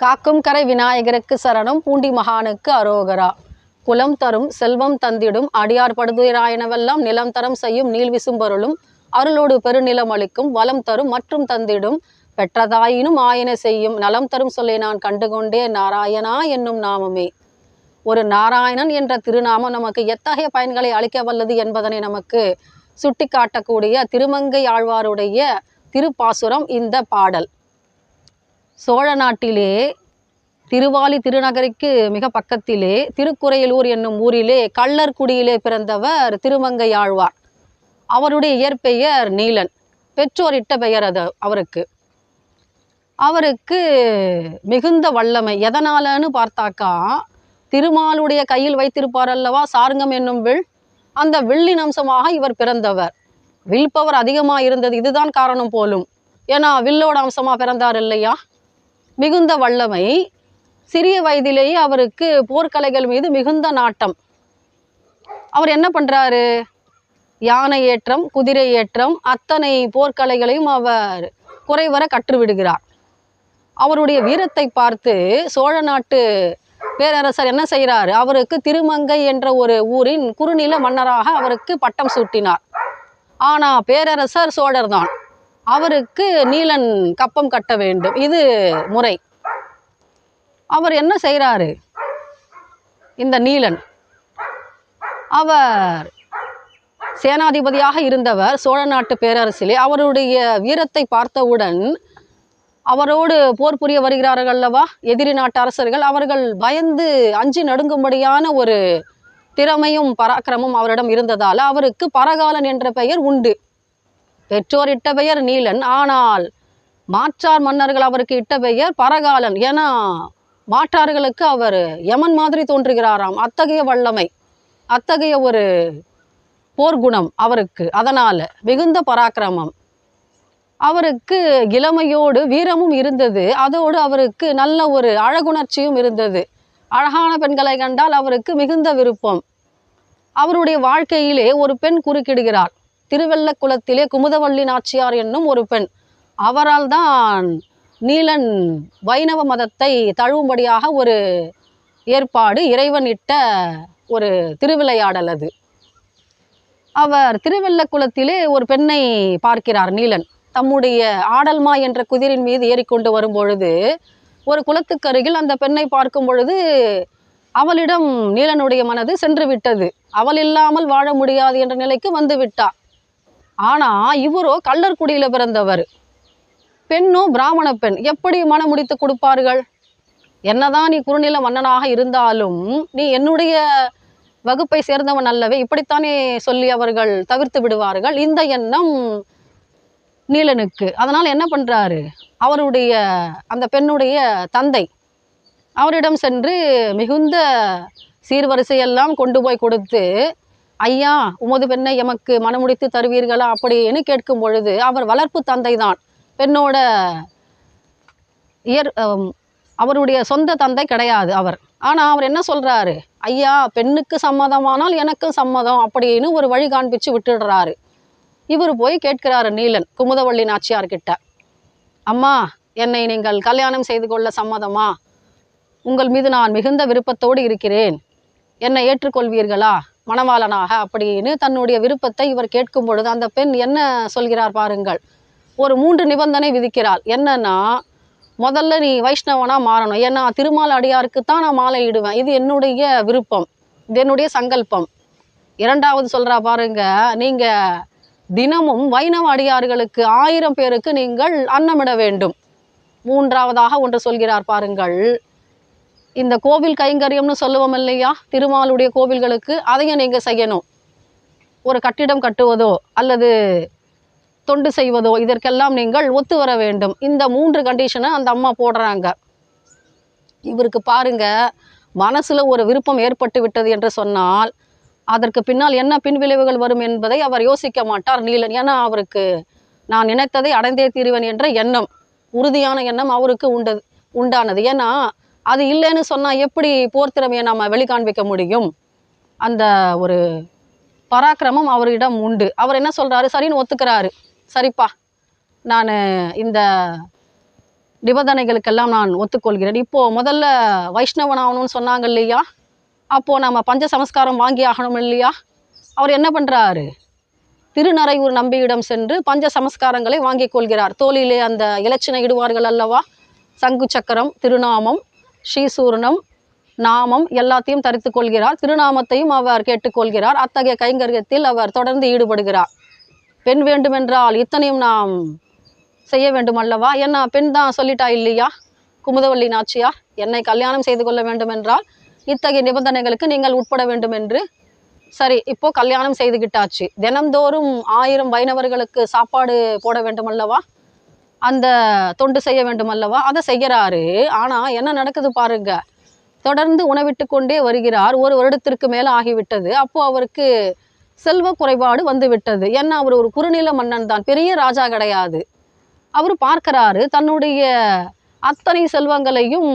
காக்கும் கரை விநாயகருக்கு சரணம் பூண்டி மகானுக்கு அரோகரா. குலம் தரும் செல்வம் தந்திடும் அடியார் படுதுயராயனவெல்லாம் நிலம் தரம் செய்யும் நீள் விசும்பொருளும் அருளோடு பெருநிலம் அளிக்கும் வளம் தரும் மற்றும் தந்திடும். பெற்றதாயினும் ஆயன செய்யும் நலம் தரும் சொல்லை நான் கண்டுகொண்டே நாராயணா என்னும் நாமமே. ஒரு நாராயணன் என்ற திருநாமம் நமக்கு எத்தகைய பயன்களை அளிக்க வல்லது என்பதனை நமக்கு சுட்டிக்காட்டக்கூடிய திருமங்கை ஆழ்வாருடைய திருப்பாசுரம் இந்த பாடல். சோழ நாட்டிலே திருவாலி திருநகருக்கு மிக பக்கத்திலே திருக்குறையலூர் என்னும் ஊரிலே கள்ளர்குடியிலே பிறந்தவர் திருமங்கை ஆழ்வார். அவருடைய இயற்பெயர் நீலன். பெற்றோர் இட்ட பெயர் அது அவருக்கு. அவருக்கு மிகுந்த வல்லமை. எதனாலன்னு பார்த்தாக்கா திருமாலுடைய கையில் வைத்திருப்பார் அல்லவா சார்ங்கம் என்னும் வில்? அந்த வில்லின் அம்சமாக இவர் பிறந்தவர். வில் பவர் அதிகமாக இருந்தது இதுதான் காரணம் போலும். ஏன்னா வில்லோட அம்சமாக பிறந்தார் இல்லையா? மிகுந்த வல்லமை. சிறிய வயதிலேயே அவருக்கு போர்க்கலைகள் மீது மிகுந்த நாட்டம். அவர் என்ன பண்ணுறாரு யானை ஏற்றம் குதிரை ஏற்றம் அத்தனை போர்க்கலைகளையும் அவர் குறைவர கற்றுவிடுகிறார். அவருடைய வீரத்தை பார்த்து சோழ நாட்டு பேரரசர் என்ன செய்கிறார் அவருக்கு திருமங்கை என்ற ஒரு ஊரின் குறுநில மன்னராக அவருக்கு பட்டம் சூட்டினார். ஆனால் பேரரசர் சோழர் தான் அவருக்கு நீலன் கப்பம் கட்ட வேண்டும். இது முறை. அவர் என்ன செய்கிறாரு இந்த நீலன். அவர் சேனாதிபதியாக இருந்தவர் சோழ நாட்டு பேரரசிலே அவருடைய வீரத்தை பார்த்தவுடன் அவரோடு போர் புரிய வருகிறார்கள் அல்லவா? எதிரி நாட்டு அரசர்கள் அவர்கள் பயந்து அஞ்சு நடுங்கும்படியான ஒரு திறமையும் பராக்கிரமும் அவரிடம் இருந்ததால் அவருக்கு பரகாலன் என்ற பெயர் உண்டு. பெற்றோர் இட்ட பெயர் நீலன். ஆனால் மாற்றார் மன்னர்கள் அவருக்கு இட்ட பெயர் பரகாலன் ஏன்னா மாற்றார்களுக்கு அவர் யமன் மாதிரி தோன்றுகிறாராம். அத்தகைய வல்லமை அத்தகைய ஒரு போர்க்குணம் அவருக்கு. அதனால் மிகுந்த பராக்கிரமம். அவருக்கு இளமையோடு வீரமும் இருந்தது. அதோடு அவருக்கு நல்ல ஒரு அழகுணர்ச்சியும் இருந்தது. அழகான பெண்களை கண்டால் அவருக்கு மிகுந்த விருப்பம். அவருடைய வாழ்க்கையிலே ஒரு பெண் குறுக்கிடுகிறார் திருவெள்ளக்குளத்திலே குமுதவள்ளி நாச்சியார் என்னும் ஒரு பெண். அவரால் தான் நீலன் வைணவ மதத்தை தழுவும்படியாக ஒரு ஏற்பாடு இறைவன் இட்ட ஒரு திருவிளையாடல் அது. அவர் திருவெள்ளக்குளத்திலே ஒரு பெண்ணை பார்க்கிறார் நீலன். தம்முடைய ஆடல்மா என்ற குதிரின் மீது ஏறிக்கொண்டு வரும் பொழுது ஒரு குளத்துக்கு அருகில் அந்த பெண்ணை பார்க்கும் பொழுது அவளிடம் நீலனுடைய மனது சென்று விட்டது. அவள் இல்லாமல் வாழ முடியாது என்ற நிலைக்கு வந்து விட்டார் ஆனால் இவரோ கள்ளர்குடியில் பிறந்தவர். பெண்ணும் பிராமண பெண். எப்படி மனம் முடித்து கொடுப்பார்கள்? என்னதான் நீ குறுநில மன்னனாக இருந்தாலும் நீ என்னுடைய வகுப்பை சேர்ந்தவன் அல்லவே இப்படித்தானே சொல்லி அவர்கள் தவிர்த்து விடுவார்கள்? இந்த எண்ணம் நீலனுக்கு. அதனால் என்ன பண்ணுறாரு அவருடைய அந்த பெண்ணுடைய தந்தை அவரிடம் சென்று மிகுந்த சீர்வரிசையெல்லாம் கொண்டு போய் கொடுத்து ஐயா உமது பெண்ணை எமக்கு மனமுடித்து தருவீர்களா அப்படின்னு கேட்கும் பொழுது அவர் வளர்ப்பு தந்தை தான் பெண்ணோட இயற் அவருடைய சொந்த தந்தை கிடையாது அவர். ஆனால் அவர் என்ன சொல்கிறாரு ஐயா பெண்ணுக்கு சம்மதமானால் எனக்கும் சம்மதம் அப்படின்னு ஒரு வழி காண்பிச்சு விட்டுடுறாரு. இவர் போய் கேட்கிறாரு நீலன் குமுதவள்ளி நாச்சியார்கிட்ட அம்மா என்னை நீங்கள் கல்யாணம் செய்து கொள்ள சம்மதமா? உங்கள் மீது நான் மிகுந்த விருப்பத்தோடு இருக்கிறேன். என்னை ஏற்றுக்கொள்வீர்களா? மணவாளனாக அப்படின்னு தன்னுடைய விருப்பத்தை இவர் கேட்கும் பொழுது அந்த பெண் என்ன சொல்கிறார் பாருங்கள். ஒரு மூன்று நிபந்தனை விதிக்கிறாள். என்னன்னா முதல்ல நீ வைஷ்ணவனா மாறணும். ஏன்னா திருமால் அடியாருக்கு தான் நான் மாலை இடுவேன். இது என்னுடைய விருப்பம். இது என்னுடைய சங்கல்பம். இரண்டாவது சொல்கிறா பாருங்க நீங்கள் தினமும் வைணவ அடியார்களுக்கு ஆயிரம் பேருக்கு நீங்கள் அன்னமிட வேண்டும். மூன்றாவதாக ஒன்று சொல்கிறார் பாருங்கள் இந்த கோவில் கைங்கரியம்னு சொல்லுவோம் இல்லையா? திருமாலுடைய கோவில்களுக்கு அதையும் நீங்கள் செய்யணும். ஒரு கட்டிடம் கட்டுவதோ அல்லது தொண்டு செய்வதோ இதற்கெல்லாம் நீங்கள் ஒத்து வர வேண்டும். இந்த மூன்று கண்டிஷனை அந்த அம்மா போடுறாங்க. இவருக்கு பாருங்க மனசில் ஒரு விருப்பம் ஏற்பட்டு விட்டது என்று சொன்னால் அதற்கு பின்னால் என்ன பின்விளைவுகள் வரும் என்பதை அவர் யோசிக்க மாட்டார் நீலன். ஏன்னா அவருக்கு நான் நினைத்ததை அடைந்தே தீர்வேன் என்ற எண்ணம் உறுதியான எண்ணம் அவருக்கு உண்டது உண்டானது. ஏன்னா அது இல்லைன்னு சொன்னால் எப்படி போர் திறமையை நம்ம வெளிக்காண்பிக்க முடியும்? அந்த ஒரு பராக்கிரமம் அவரிடம் உண்டு. அவர் என்ன சொல்கிறாரு சரின்னு ஒத்துக்கிறாரு. சரிப்பா நான் இந்த நிபந்தனைகளுக்கெல்லாம் நான் ஒத்துக்கொள்கிறேன். இப்போது முதல்ல வைஷ்ணவன் ஆகணும்னு சொன்னாங்க இல்லையா? அப்போது நம்ம பஞ்ச சமஸ்காரம் வாங்கி ஆகணும் இல்லையா? அவர் என்ன பண்ணுறாரு திருநறையூர் நம்பியிடம் சென்று பஞ்ச சமஸ்காரங்களை வாங்கிக் கொள்கிறார். தோளிலே அந்த இலச்சினை இடுவார்கள் அல்லவா? சங்கு சக்கரம் திருநாமம் ஸ்ரீசூர்ணம் நாமம் எல்லாத்தையும் தரித்து கொள்கிறார். திருநாமத்தையும் அவர் கேட்டுக்கொள்கிறார். அத்தகைய கைங்கரியத்தில் அவர் தொடர்ந்து ஈடுபடுகிறார். பெண் வேண்டுமென்றால் இத்தனையும் நாம் செய்ய வேண்டும் அல்லவா? என்ன பெண் தான் சொல்லிட்டா இல்லையா? குமுதவள்ளி நாச்சியார் என்னை கல்யாணம் செய்து கொள்ள வேண்டுமென்றால் இத்தகைய நிபந்தனைகளுக்கு நீங்கள் உட்பட வேண்டும் என்று சரி இப்போ கல்யாணம் செய்துகிட்டாச்சு தினம்தோறும் ஆயிரம் வைணவர்களுக்கு சாப்பாடு போட வேண்டும் அல்லவா? அந்த தொண்டு செய்ய வேண்டும் அல்லவா அதை செய்கிறாரு. ஆனால் என்ன நடக்குது பாருங்க. தொடர்ந்து உணவிட்டு கொண்டே வருகிறார். ஒரு வருடத்திற்கு மேலே ஆகிவிட்டது. அப்போது அவருக்கு செல்வ குறைபாடு வந்து விட்டது ஏன்னா அவர் ஒரு குறுநில மன்னன் தான். பெரிய ராஜா கிடையாது. அவர் பார்க்கறாரு. தன்னுடைய அத்தனை செல்வங்களையும்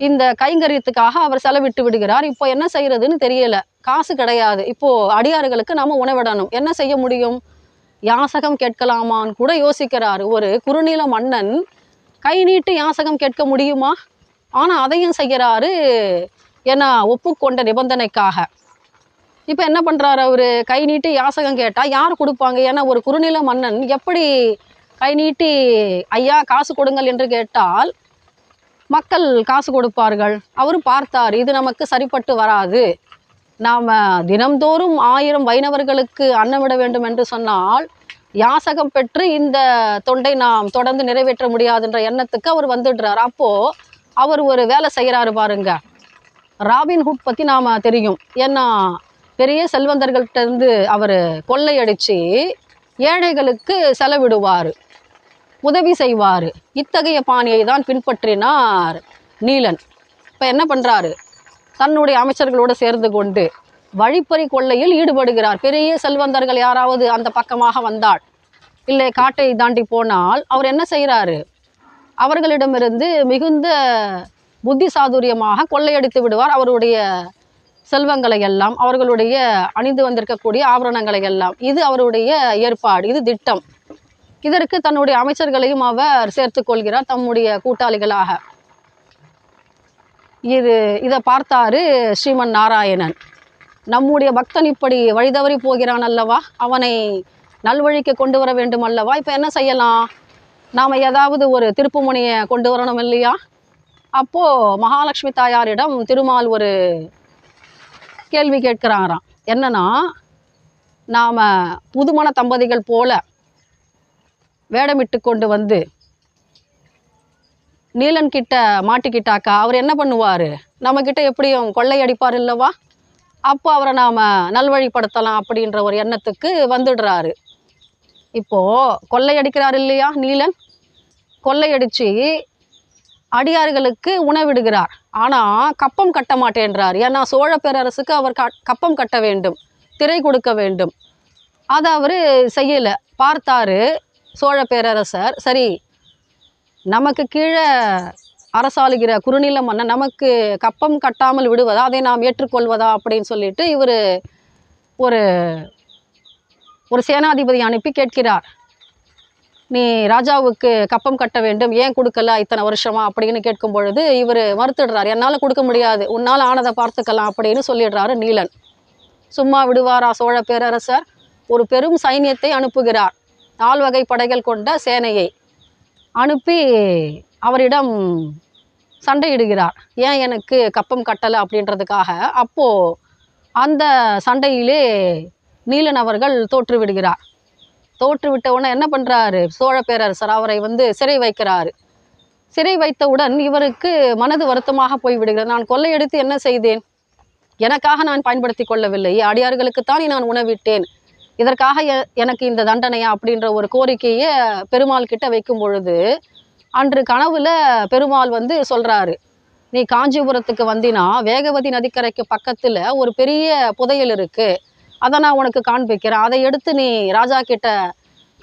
இந்த கைங்கரியத்துக்காக அவர் செலவிட்டு விடுகிறார். இப்போ என்ன செய்யறதுன்னு தெரியல. காசு கிடையாது. இப்போ அடியாறுகளுக்கு நாம உணவிடணும். என்ன செய்ய முடியும்? யாசகம் கேட்கலாமான்னு கூட யோசிக்கிறாரு. ஒரு குறுநில மன்னன் கை நீட்டு யாசகம் கேட்க முடியுமா? ஆனால் அதையும் செய்கிறாரு ஏன்னா ஒப்புக்கொண்ட நிபந்தனைக்காக. இப்போ என்ன பண்ணுறாரு அவரு? கை நீட்டி யாசகம் கேட்டால் யார் கொடுப்பாங்க? ஏன்னா ஒரு குறுநில மன்னன் எப்படி கை நீட்டி ஐயா காசு கொடுங்கள் என்று கேட்டால் மக்கள் காசு கொடுப்பார்கள். அவரும் பார்த்தார் இது நமக்கு சரிப்பட்டு வராது. நாம் தினம்தோறும் ஆயிரம் வைணவர்களுக்கு அன்னமிட வேண்டும் என்று சொன்னால் யாசகம் பெற்று இந்த தொண்டை நாம் தொடர்ந்து நிறைவேற்ற முடியாதுன்ற எண்ணத்துக்கு அவர் வந்துடுறார். அப்போது அவர் ஒரு வேலை செய்கிறாரு பாருங்க. ராபின்ஹுட் பற்றி நாம் தெரியும். ஏன்னா பெரிய செல்வந்தர்கள்ட்டேருந்து அவர் கொள்ளையடித்து ஏழைகளுக்கு செலவிடுவார் உதவி செய்வார். இத்தகைய பாணியை தான் பின்பற்றினார் நீலன். இப்போ என்ன பண்ணுறாரு தன்னுடைய அமைச்சர்களோடு சேர்ந்து கொண்டு வழிப்பறி கொள்ளையில் ஈடுபடுகிறார். பெரிய செல்வந்தர்கள் யாராவது அந்த பக்கமாக வந்தால் இல்லை காட்டை தாண்டி போனால் அவர் என்ன செய்கிறாரு? அவர்களிடமிருந்து மிகுந்த புத்தி சாதுரியமாக கொள்ளையடித்து விடுவார். அவருடைய செல்வங்களை எல்லாம் அவர்களுடைய அணிந்து வந்திருக்கக்கூடிய ஆபரணங்களை எல்லாம். இது அவருடைய ஏற்பாடு இது திட்டம். இதற்கு தன்னுடைய அமைச்சர்களையும் அவர் சேர்த்து கொள்கிறார் தம்முடைய கூட்டாளிகளாக. இது இதை பார்த்தாரு ஸ்ரீமன் நாராயணன். நம்முடைய பக்தன் இப்படி வழிதவறி போகிறான் அல்லவா? அவனை நல்வழிக்கு கொண்டு வர வேண்டும் அல்லவா? இப்போ என்ன செய்யலாம்? நாம் ஏதாவது ஒரு திருப்புமுனையை கொண்டு வரணும் இல்லையா? அப்போது மகாலட்சுமி தாயாரிடம் திருமால் ஒரு கேள்வி கேட்குறாராம். என்னன்னா நாம் புதுமண தம்பதிகள் போல வேடமிட்டு கொண்டு வந்து நீலன் கிட்ட மாட்டிக்கிட்டாக்கா அவர் என்ன பண்ணுவார்? நம்மக்கிட்ட எப்படியும் கொள்ளையடிப்பார் இல்லவா? அப்போ அவரை நாம் நல்வழிப்படுத்தலாம் அப்படின்ற ஒரு எண்ணத்துக்கு வந்துடுறாரு. இப்போது கொள்ளையடிக்கிறார் இல்லையா நீலன்? கொள்ளையடித்து அடியார்களுக்கு உணவிடுகிறார். ஆனால் கப்பம் கட்ட மாட்டேன்றார். ஏன்னா சோழ பேரரசுக்கு அவர் கப்பம் கட்ட வேண்டும் திரை கொடுக்க வேண்டும். அதை அவர் செய்யலை. பார்த்தாரு சோழ பேரரசர். சரி நமக்கு கீழே அரசாளுகிற குறுநில மன்னன் நமக்கு கப்பம் கட்டாமல் விடுவதா அதை நாம் ஏற்றுக்கொள்வதா அப்படின்னு சொல்லிட்டு இவர் ஒரு ஒரு சேனாதிபதி அனுப்பி கேட்கிறார். நீ ராஜாவுக்கு கப்பம் கட்ட வேண்டும் ஏன் கொடுக்கல இத்தனை வருஷமா அப்படின்னு கேட்கும் பொழுது இவர் மறுத்துடுறார். என்னால் கொடுக்க முடியாது உன்னால் ஆனதை பார்த்துக்கலாம் அப்படின்னு சொல்லிடுறாரு நீலன். சும்மா விடுவாரா சோழ பேரரசர்? ஒரு பெரும் சைன்யத்தை அனுப்புகிறார். நால்வகை படைகள் கொண்ட சேனையை. அனுப்பி அவரிடம் சண்டையிடுகிறார். ஏன் எனக்கு கப்பம் கட்டலை அப்படின்றதுக்காக? அப்போது அந்த சண்டையிலே நீலன் அவர்கள் தோற்றுவிடுகிறார். உடனே என்ன பண்ணுறாரு சோழ பேரரசர் அவரை வந்து சிறை வைக்கிறாரு. சிறை வைத்தவுடன் இவருக்கு மனது வருத்தமாக போய்விடுகிறது. நான் கொள்ளையடித்து என்ன செய்தேன்? எனக்காக நான் பயன்படுத்தி கொள்ளவில்லை. அடியார்களுக்குத்தானே நான் உணவிட்டேன். இதற்காக எனக்கு இந்த தண்டனையா அப்படின்ற ஒரு கோரிக்கையை பெருமாள் கிட்ட வைக்கும் பொழுது அன்று கனவுல பெருமாள் வந்து சொல்றாரு நீ காஞ்சிபுரத்துக்கு வந்தினா வேகவதி நதிக்கரைக்கு பக்கத்துல ஒரு பெரிய புதையல் இருக்கு. அதை நான் உனக்கு காண்பிக்கிறேன். அதை எடுத்து நீ ராஜா கிட்ட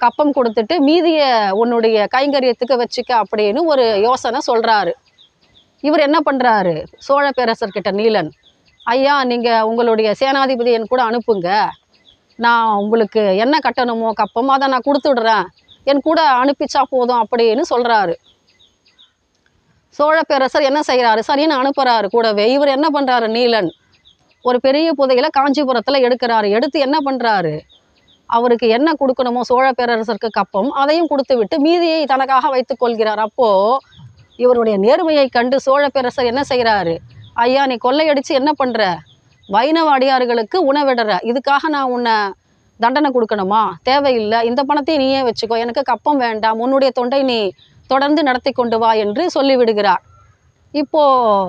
கப்பம் கொடுத்துட்டு மீதிய உன்னுடைய கைங்கரியத்துக்கு வச்சுக்க அப்படின்னு ஒரு யோசனை சொல்றாரு. இவர் என்ன பண்றாரு? சோழ பேரரசர்கிட்ட நீலன் ஐயா நீங்க உங்களுடைய சேனாதிபதியன் கூட அனுப்புங்க. நான் உங்களுக்கு என்ன கட்டணுமோ கப்பமாக அதை நான் கொடுத்துடுறேன். என் கூட அனுப்பிச்சா போதும் அப்படின்னு சொல்கிறாரு சோழ பேரரசர் என்ன செய்கிறாரு சரின்னு அனுப்புகிறாரு கூடவே. இவர் என்ன பண்ணுறாரு நீலன். ஒரு பெரிய புதையில காஞ்சிபுரத்தில் எடுக்கிறாரு. எடுத்து என்ன பண்ணுறாரு அவருக்கு என்ன கொடுக்கணுமோ சோழ பேரரசருக்கு கப்பம் அதையும் கொடுத்து விட்டு மீதியை தனக்காக வைத்துக் கொள்கிறார். அப்போது இவருடைய நேர்மையை கண்டு சோழ பேரரசர் என்ன செய்கிறாரு ஐயா நீ கொள்ளையடித்து என்ன பண்ணுற வைணவ அடியார்களுக்கு உணவிடுற. இதுக்காக நான் உன்னை தண்டனை கொடுக்கணுமா? தேவையில்லை. இந்த பணத்தையும் நீயே வச்சுக்கோ. எனக்கு கப்பம் வேண்டாம். உன்னுடைய தொண்டை நீ தொடர்ந்து நடத்தி கொண்டு வா என்று சொல்லிவிடுகிறார். இப்போ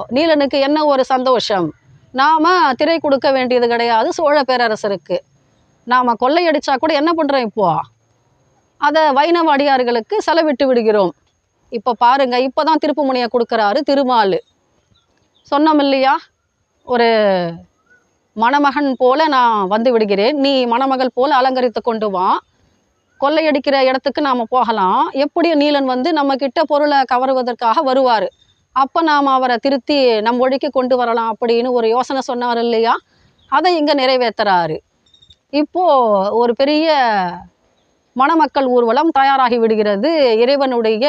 நீலனுக்கு என்ன ஒரு சந்தோஷம்? நாம திரை கொடுக்க வேண்டியது கிடையாது. சோழ பேரரசருக்கு. நாம கொள்ளையடிச்சா கூட என்ன பண்றோம் இப்போ? அதை வைணவ அடியார்களுக்கு செலவிட்டு விடுகிறோம். இப்போ பாருங்க இப்போதான் தான் முனையை கொடுக்குறாரு திருமால். சொன்னோம் இல்லையா? ஒரு மணமகன் போல நான் வந்து விடுகிறேன். நீ மணமகள் போல அலங்கரித்து கொண்டு வா. கொள்ளையடிக்கிற இடத்துக்கு நாம் போகலாம். எப்படியும் நீலன் வந்து நம்ம கிட்ட பொருளை கவருவதற்காக வருவார்? அப்போ நாம் அவரை திருத்தி நம் ஒழிக்கு கொண்டு வரலாம் அப்படின்னு ஒரு யோசனை சொன்னார் இல்லையா? அதை இங்கே நிறைவேற்றுறாரு இப்போது ஒரு பெரிய மணமக்கள் ஊர்வலம் தயாராகி விடுகிறது இறைவனுடைய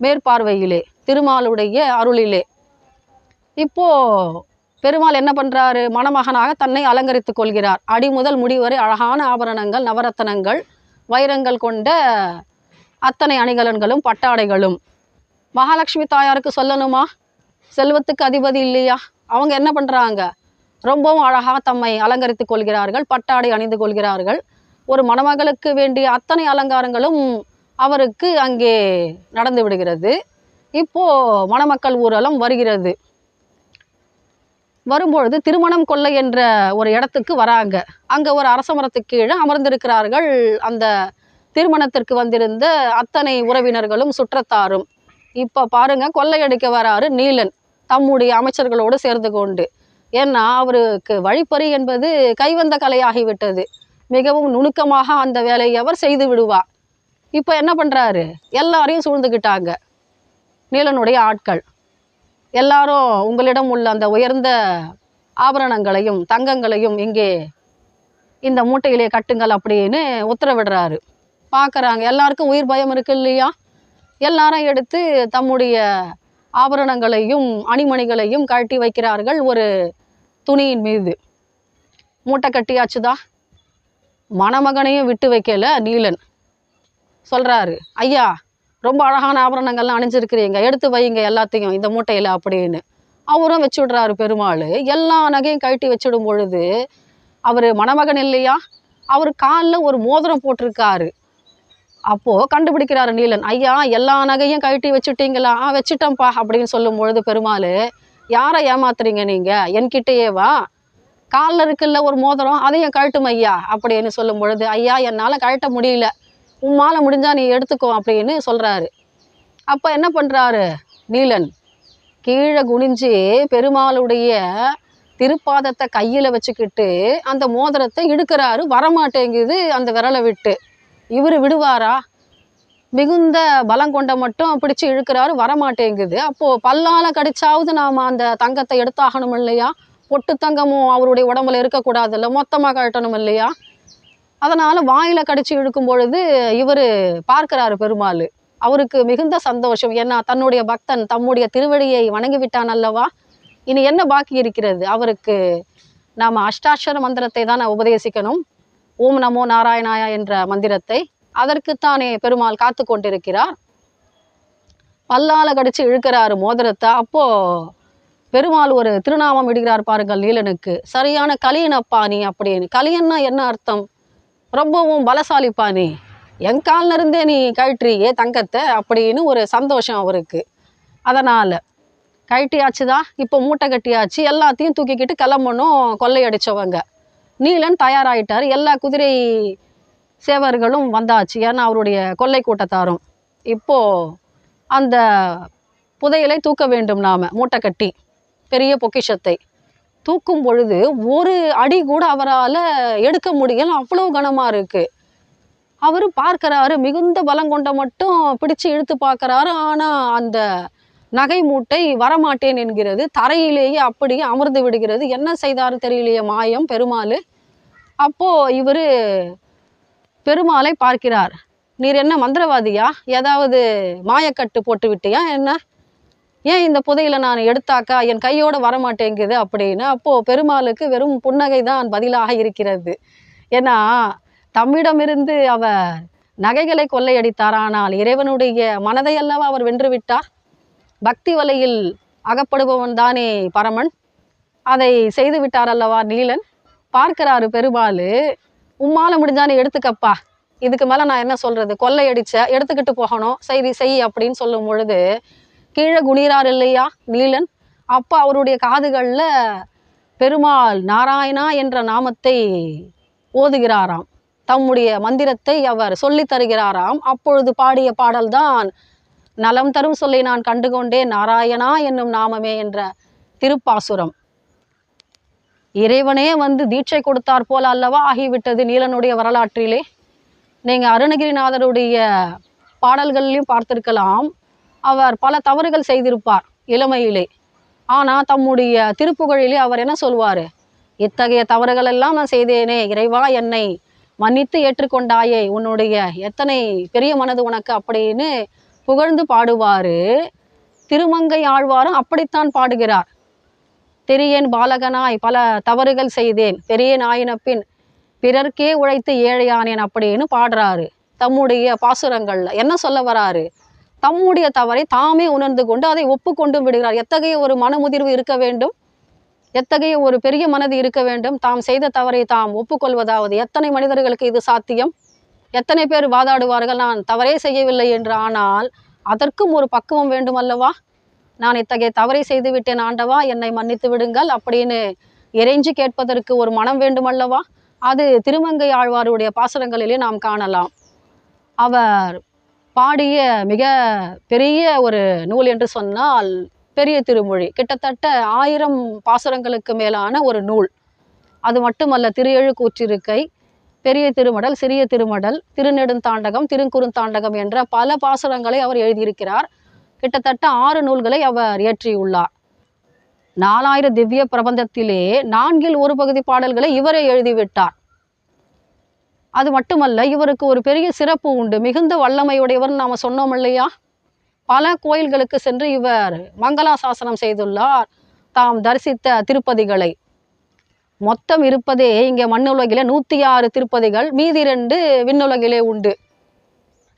மேற்பார்வையிலே திருமாலுடைய அருளிலே. இப்போது பெருமாள் என்ன பண்றாரு? மணமகனாக தன்னை அலங்கரித்துக் கொள்கிறார். அடி முதல் முடி வரை அழகான ஆபரணங்கள் நவரத்தனங்கள் வைரங்கள் கொண்ட அத்தனை அணிகலன்களும் பட்டாடைகளும். மகாலட்சுமி தாயாருக்கு சொல்லணுமா? செல்வத்துக்கு அதிபதி இல்லையா? அவங்க என்ன பண்றாங்க? ரொம்பவும் அழகாக தம்மை அலங்கரித்துக் கொள்கிறார்கள் பட்டாடை அணிந்து கொள்கிறார்கள். ஒரு மணமகளுக்கு வேண்டிய அத்தனை அலங்காரங்களும் அவருக்கு அங்கே நடந்து விடுகிறது. இப்போ மணமக்கள் ஊர்வலம் வருகிறது. வரும்பொழுது திருமணம் கொள்ளை என்ற ஒரு இடத்துக்கு வராங்க. அங்கே ஒரு அரச மரத்துக்கு கீழே அமர்ந்திருக்கிறார்கள் அந்த திருமணத்திற்கு வந்திருந்த அத்தனை உறவினர்களும் சுற்றத்தாரும். இப்போ பாருங்க கொள்ளையடிக்க வராரு நீலன் தம்முடைய அமைச்சர்களோடு சேர்ந்து கொண்டு. ஏன்னா அவருக்கு வழிப்பறி என்பது கைவந்த கலையாகிவிட்டது. மிகவும் நுணுக்கமாக அந்த வேலையை அவர் செய்து விடுவார். இப்போ என்ன பண்ணுறாரு எல்லாரையும் சூழ்ந்துக்கிட்டாங்க நீலனுடைய ஆட்கள். எல்லாரும் உங்களிடம் உள்ள அந்த உயர்ந்த ஆபரணங்களையும் தங்கங்களையும் இங்கே இந்த மூட்டையிலே கட்டுங்கள் அப்படின்னு உத்தரவிடுறாரு. பார்க்குறாங்க. எல்லாருக்கும் உயிர் பயம் இருக்கு இல்லையா? எல்லாரும் எடுத்து தம்முடைய ஆபரணங்களையும் அணிமணிகளையும் கழட்டி வைக்கிறார்கள் ஒரு துணியின் மீது. மூட்டை கட்டியாச்சுதா? மணமகனையும் விட்டு வைக்கல நீலன். சொல்கிறாரு ஐயா ரொம்ப அழகான ஆபரணங்கள்லாம் அணிஞ்சிருக்கிறீங்க. எடுத்து வைங்க எல்லாத்தையும் இந்த மூட்டையில் அப்படின்னு. அவரும் வச்சு விடுறாரு பெருமாள். எல்லா நகையும் கழட்டி வச்சிடும் பொழுது அவர் மணமகன் இல்லையா? அவர் காலில் ஒரு மோதிரம் போட்டிருக்காரு. அப்போது கண்டுபிடிக்கிறாரு நீலன் ஐயா எல்லா நகையும் கழட்டி வச்சுட்டீங்களா? ஆ வச்சுட்டேன்ப்பா அப்படின்னு சொல்லும் பொழுது பெருமாள் யாரை ஏமாத்துறீங்க நீங்கள் என்கிட்டயேவா காலில் இருக்குல்ல ஒரு மோதிரம் அதையும் கழட்டும் ஐயா அப்படின்னு சொல்லும் பொழுது ஐயா என்னால் கழட்ட முடியல. உம்மால் முடிஞ்சால் நீ எடுத்துக்கோ அப்படின்னு சொல்கிறாரு அப்போ என்ன பண்ணுறாரு நீலன் கீழே குனிஞ்சு பெருமாளுடைய திருப்பாதத்தை கையில் வச்சுக்கிட்டு அந்த மோதிரத்தை இழுக்கிறாரு வரமாட்டேங்குது அந்த விரலை விட்டு. இவர் விடுவாரா? மிகுந்த பலம் கொண்ட மட்டும் பிடிச்சு இழுக்கிறாரு. வரமாட்டேங்குது. அப்போது பல்லால கடிச்சாவது நாம் அந்த தங்கத்தை எடுத்தாகணும் இல்லையா? பொட்டு தங்கமும் அவருடைய உடம்புல இருக்கக்கூடாதுல்ல? மொத்தமாக கட்டணும் இல்லையா? அதனால் வாயில் கடிச்சு இழுக்கும் பொழுது இவர் பார்க்கிறாரு பெருமாள். அவருக்கு மிகுந்த சந்தோஷம். ஏன்னா தன்னுடைய பக்தன் தம்முடைய திருவடியை வணங்கி விட்டான் அல்லவா? இனி என்ன பாக்கி இருக்கிறது? அவருக்கு நாம் அஷ்டாட்சர மந்திரத்தை தான் உபதேசிக்கணும். ஓம் நமோ நாராயணாயா என்ற மந்திரத்தை. அதற்குத்தானே பெருமாள் காத்து கொண்டிருக்கிறார். பல்லால கடிச்சு இழுக்கிறாரு மோதிரத்தை. அப்போ பெருமாள் ஒரு திருநாமம் இடுகிறார் பாருங்கள் நீலனுக்கு. சரியான கலியனப்பா நீ அப்படின்னு. கலியன்னா என்ன அர்த்தம்? ரொம்பவும் பலசாலிப்பா நீ. என் காலிலிருந்தே நீ கழட்டுறியே தங்கத்தை அப்படின்னு ஒரு சந்தோஷம் அவருக்கு. அதனால் கழட்டியாச்சுதா இப்போ மூட்டை கட்டியாச்சு எல்லாத்தையும் தூக்கிக்கிட்டு கிளம்பணும் கொள்ளையடிச்சவங்க. நீலன் தயாராகிட்டார் எல்லா குதிரை சேவர்களும் வந்தாச்சு. ஏன்னா அவருடைய கொள்ளை கூட்டத்தாரும். இப்போது அந்த புதையலை தூக்க வேண்டும் நாம் மூட்டை கட்டி. பெரிய பொக்கிஷத்தை. தூக்கும் பொழுது ஒரு அடி கூட அவரால் எடுக்க முடியல. அவ்வளோ கனமாக இருக்குது அவர் பார்க்குறாரு மிகுந்த பலம் கொண்ட மட்டும் பிடிச்சு இழுத்து பார்க்கறாரு. ஆனால் அந்த நகை மூட்டை வரமாட்டேன் என்கிறது தரையிலேயே அப்படியே அமர்ந்து விடுகிறது. என்ன செய்தார் தெரியலையே மாயம் பெருமாள். அப்போது இவர் பெருமாளை பார்க்கிறார். நீர் என்ன மந்திரவாதியா? ஏதாவது மாயக்கட்டு போட்டு விட்டியா? என்ன? ஏன் இந்த புதையில நான் எடுத்தாக்கா? என் கையோட வரமாட்டேங்குது அப்படின்னு. அப்போ பெருமாளுக்கு வெறும் புன்னகை தான் பதிலாக இருக்கிறது. ஏன்னா தம்மிடமிருந்து அவர் நகைகளை கொள்ளையடித்தார். ஆனால் இறைவனுடைய மனதை அல்லவா அவர் வென்றுவிட்டார் பக்தி வலையில் அகப்படுபவன் தானே பரமன்? அதை செய்து விட்டார் அல்லவா நீலன்? பார்க்கிறாரு பெருமாள் உம்மால முடிஞ்சானே எடுத்துக்கப்பா. இதுக்கு மேலே நான் என்ன சொல்றது? கொள்ளையடிச்ச எடுத்துக்கிட்டு போகணும். சரி செய் அப்படின்னு சொல்லும் பொழுது கீழே குனிறார் இல்லையா நீலன்? அப்போ அவருடைய காதுகளில் பெருமாள் நாராயணா என்ற நாமத்தை ஓதுகிறாராம். தம்முடைய மந்திரத்தை அவர் சொல்லித் தருகிறாராம். அப்பொழுது பாடிய பாடல்தான் நலம் தரும் சொல்லை நான் கண்டுகொண்டேன் நாராயணா என்னும் நாமமே என்ற திருப்பாசுரம். இறைவனே வந்து தீட்சை கொடுத்தார் போல அல்லவா ஆகிவிட்டது நீலனுடைய வரலாற்றிலே? நீங்கள் அருணகிரிநாதருடைய பாடல்கள்லையும் பார்த்திருக்கலாம். அவர் பல தவறுகள் செய்திருப்பார் இளமையிலே. ஆனால் தம்முடைய திருப்புகழிலே அவர் என்ன சொல்வார்? இத்தகைய தவறுகள் எல்லாம் நான் செய்தேனே இறைவா என்னை மன்னித்து ஏற்றுக்கொண்டாயே உன்னுடைய எத்தனை பெரிய மனது உனக்கு அப்படின்னு புகழ்ந்து பாடுவார். திருமங்கை ஆழ்வாரும் அப்படித்தான் பாடுகிறார். தெரியேன் பாலகனாய் பல தவறுகள் செய்தேன் பெரிய நாயினப்பின் பின் பிறர்க்கே உழைத்து ஏழையானேன் அப்படின்னு பாடுறாரு. தம்முடைய பாசுரங்கள்ல என்ன சொல்ல வராரு? தம்முடைய தவறை தாமே உணர்ந்து கொண்டு அதை ஒப்புக்கொண்டும் விடுகிறார். எத்தகைய ஒரு மனமுதிர்வு இருக்க வேண்டும்? எத்தகைய ஒரு பெரிய மனது இருக்க வேண்டும்? தாம் செய்த தவறை தாம் ஒப்புக்கொள்வதாவது எத்தனை மனிதர்களுக்கு இது சாத்தியம்? எத்தனை பேர் வாதாடுவார்கள்? நான் தவறே செய்யவில்லை என்று ஆனால் அதற்கும் ஒரு பக்குவம் வேண்டும் அல்லவா நான் இத்தகைய தவறை செய்து விட்டேன் ஆண்டவா என்னை மன்னித்து விடுங்கள் அப்படின்னு இறைஞ்சி கேட்பதற்கு ஒரு மனம் வேண்டும் அல்லவா அது திருமங்கை ஆழ்வாருடைய பாசுரங்களிலே நாம் காணலாம். அவர் பாடிய மிக பெரிய ஒரு நூல் என்று சொன்னால் பெரிய திருமொழி. கிட்டத்தட்ட ஆயிரம் பாசுரங்களுக்கு மேலான ஒரு நூல். அது மட்டுமல்ல திரு கூற்றிருக்கை பெரிய திருமடல் சிறிய திருமடல் திருநெடுந்தாண்டகம் திருக்குறுந்தாண்டகம் என்ற பல பாசுரங்களை அவர் எழுதியிருக்கிறார். கிட்டத்தட்ட ஆறு நூல்களை அவர் இயற்றியுள்ளார். நாலாயிரம் திவ்ய பிரபந்தத்திலே நான்கில் ஒரு பகுதி பாடல்களை இவரே எழுதிவிட்டார். அது மட்டுமல்ல இவருக்கு ஒரு பெரிய சிறப்பு உண்டு. மிகுந்த வல்லமையுடையவர் நாம் சொன்னோம் இல்லையா? பல கோயில்களுக்கு சென்று இவர் மங்களாசாசனம் செய்துள்ளார். தாம் தரிசித்த திருப்பதிகளை. மொத்தம் இருப்பதே இங்கே மண்ணுலகிலே நூற்றி ஆறு திருப்பதிகள். மீதி ரெண்டு விண்ணுலகிலே உண்டு.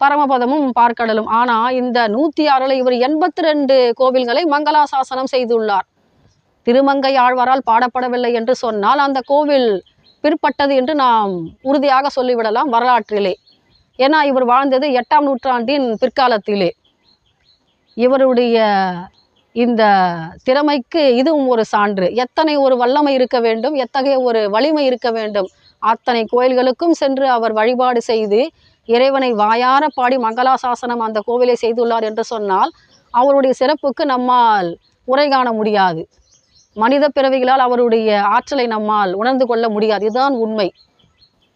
பரமபதமும் பார்க்கடலும். ஆனால் இந்த நூற்றி ஆறில் இவர் எண்பத்தி ரெண்டு கோவில்களை மங்களாசாசனம் செய்துள்ளார். திருமங்கை ஆழ்வாரால் பாடப்படவில்லை என்று சொன்னால் அந்த கோவில் பிற்பட்டது என்று நாம் உறுதியாக சொல்லிவிடலாம் வரலாற்றிலே. ஏன்னா இவர் வாழ்ந்தது எட்டாம் நூற்றாண்டின் பிற்காலத்திலே. இவருடைய இந்த திறமைக்கு இதுவும் ஒரு சான்று. எத்தனை ஒரு வல்லமை இருக்க வேண்டும் எத்தகைய ஒரு வலிமை இருக்க வேண்டும் அத்தனை கோயில்களுக்கும் சென்று அவர் வழிபாடு செய்து இறைவனை வாயார பாடி மங்களாசாசனம் அந்த கோவிலை செய்துள்ளார் என்று சொன்னால் அவருடைய சிறப்புக்கு நம்மால் உரை காண முடியாது. மனித பிறவிகளால் அவருடைய ஆற்றலை நம்மால் உணர்ந்து கொள்ள முடியாது. இதுதான் உண்மை.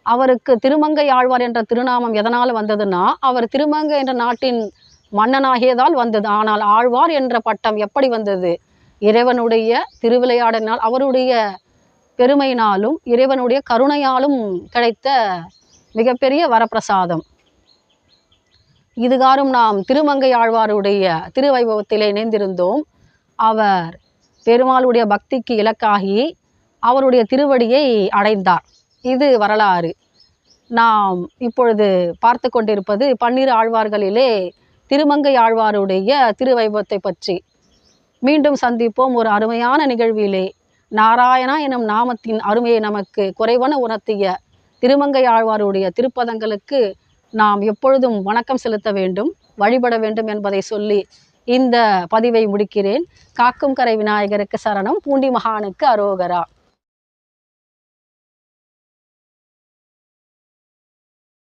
அவருக்கு திருமங்கை ஆழ்வார் என்ற திருநாமம் எதனால் வந்ததுன்னா அவர் திருமங்கை என்ற நாட்டின் மன்னனாகியதால் வந்தது. ஆனால் ஆழ்வார் என்ற பட்டம் எப்படி வந்தது? இறைவனுடைய திருவிளையாடனால் அவருடைய பெருமையினாலும் இறைவனுடைய கருணையாலும் கிடைத்த மிகப்பெரிய வரப்பிரசாதம். இதுகாரும் நாம் திருமங்கை ஆழ்வாருடைய திருவைபவத்திலே இணைந்திருந்தோம். அவர் பெருமாளுடைய பக்திக்கு இலக்காகி அவருடைய திருவடியை அடைந்தார். இது வரலாறு. நாம் இப்பொழுது பார்த்து கொண்டிருப்பது பன்னிரு ஆழ்வார்களிலே திருமங்கை ஆழ்வாருடைய திருவைபவத்தை பற்றி. மீண்டும் சந்திப்போம் ஒரு அருமையான நிகழ்விலே. நாராயணா எனும் நாமத்தின் அருமையை நமக்கு குறைவன உணர்த்திய திருமங்கை ஆழ்வாருடைய திருப்பதங்களுக்கு நாம் எப்பொழுதும் வணக்கம் செலுத்த வேண்டும் வழிபட வேண்டும் என்பதை சொல்லி இந்த பதிவை முடிக்கிறேன். காக்கும் கரை விநாயகருக்கு சரணம். பூண்டி மகானுக்கு அரோகரா.